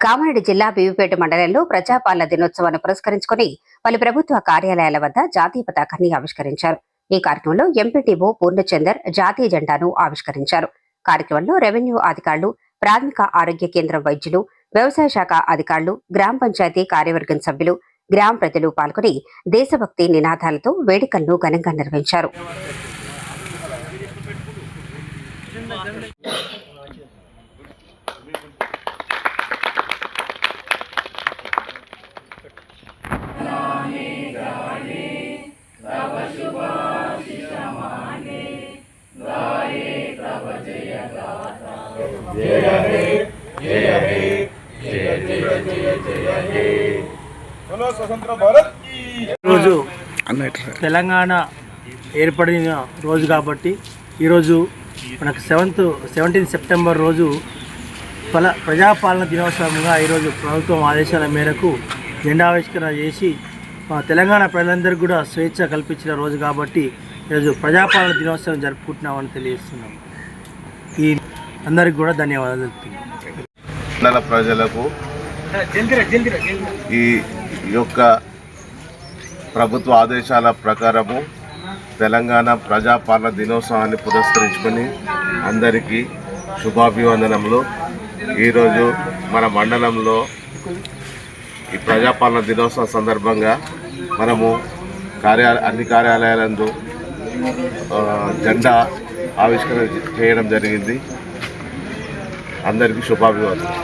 కామారెడ్డి జిల్లా బీవిపేట మండలంలో ప్రజాపాలన దినోత్సవాన్ని పురస్కరించుకుని పలు ప్రభుత్వ కార్యాలయాల వద్ద జాతీయ పతాకాన్ని ఆవిష్కరించారు. ఈ కార్యక్రమంలో ఎంపీటీఓ పూర్ణచందర్ జాతీయ జెండాను ఆవిష్కరించారు. కార్యక్రమంలో రెవెన్యూ అధికారులు ప్రాథమిక ఆరోగ్య కేంద్రం వైద్యులు వ్యవసాయ శాఖ అధికారులు గ్రామ పంచాయతీ కార్యవర్గం సభ్యులు గ్రామ ప్రజలు పాల్గొని దేశభక్తి నినాదాలతో వేడుకలను ఘనంగా నిర్వహించారు. రోజు తెలంగాణ ఏర్పడిన రోజు కాబట్టి ఈరోజు మనకు సెవెంత్ సెవెంటీన్ సెప్టెంబర్ రోజు పల ప్రజాపాలన దినోత్సవంగా ఈరోజు ప్రభుత్వం ఆదేశాల మేరకు జెండావిష్కరణ చేసి తెలంగాణ ప్రజలందరికీ కూడా స్వేచ్ఛ కల్పించిన రోజు కాబట్టి ఈరోజు ప్రజాపాలన దినోత్సవం జరుపుకుంటున్నామని తెలియజేస్తున్నాం. ఈ అందరికి కూడా ధన్యవాదాలు తెలుపుతున్నాం. ప్రజలకు ఈ యొక్క ప్రభుత్వ ఆదేశాల ప్రకారము తెలంగాణ ప్రజాపాలన దినోత్సవాన్ని పురస్కరించుకొని అందరికీ శుభాభివందనములు. ఈరోజు మన మండలంలో ఈ ప్రజాపాలన దినోత్సవం సందర్భంగా మనము కార్యా అన్ని కార్యాలయాలందు జెండా ఆవిష్కరణ చేయడం జరిగింది. అందరికీ శుభాభివందనలు